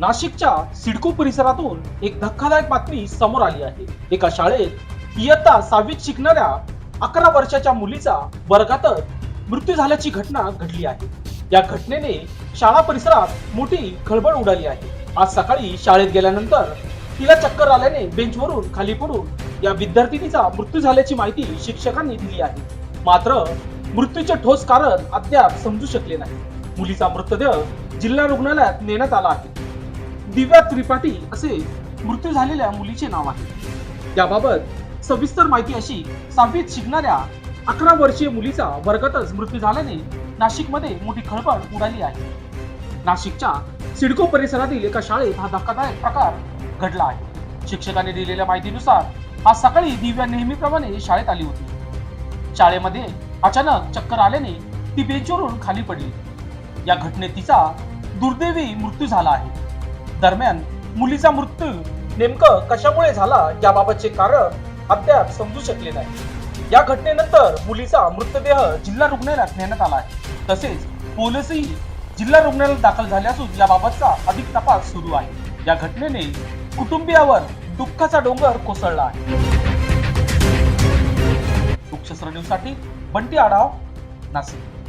नाशिकच्या सिडको परिसरातून एक धक्कादायक बातमी समोर आली आहे. एका शाळेत इयत्ता सहावीत शिकणाऱ्या अकरा वर्षाच्या मुलीचा वर्गातच मृत्यू झाल्याची घटना घडली आहे. या घटनेने शाळा परिसरात मोठी खळबळ उडाली आहे. आज सकाळी शाळेत गेल्यानंतर तिला चक्कर आल्याने बेंचवरून खाली पडून या विद्यार्थिनीचा मृत्यू झाल्याची माहिती शिक्षकांनी दिली आहे. मात्र मृत्यूचे ठोस कारण अद्याप समजू शकले नाही. मुलीचा मृतदेह जिल्हा रुग्णालयात नेण्यात आला आहे. दिव्या त्रिपाठी असे मृत्यू झालेल्या मुलीचे नाव आहे. याबाबत सविस्तर माहिती अशी सहावीत शिकणाऱ्या अकरा वर्षीय मुलीचा वर्गातच मृत्यू झाल्याने नाशिकमध्ये मोठी खळबळ उडाली आहे. नाशिकच्या सिडको परिसरातील एका शाळेत हा धक्कादायक प्रकार घडला आहे. शिक्षकांनी दिलेल्या माहितीनुसार आज सकाळी दिव्या नेहमीप्रमाणे शाळेत आली होती. शाळेमध्ये अचानक चक्कर आल्याने ती बेंचवरून खाली पडली. या घटनेत तिचा दुर्दैवी मृत्यू झाला आहे. दरम्यान मुलीचा मृत्यू नेमकं कशामुळे झाला याबाबतचे कारण अद्याप समजू शकले नाही. या घटनेनंतर मुलीचा मृतदेह जिल्हा रुग्णालयात नेण्यात आला आहे. तसेच पोलीसही जिल्हा रुग्णालयात दाखल झाले असून याबाबतचा अधिक तपास सुरू आहे. या घटनेने कुटुंबियावर दुःखाचा डोंगर कोसळला आहे. वृक्षस्त्र न्यूजसाठी बंटी आढाव नाशिक.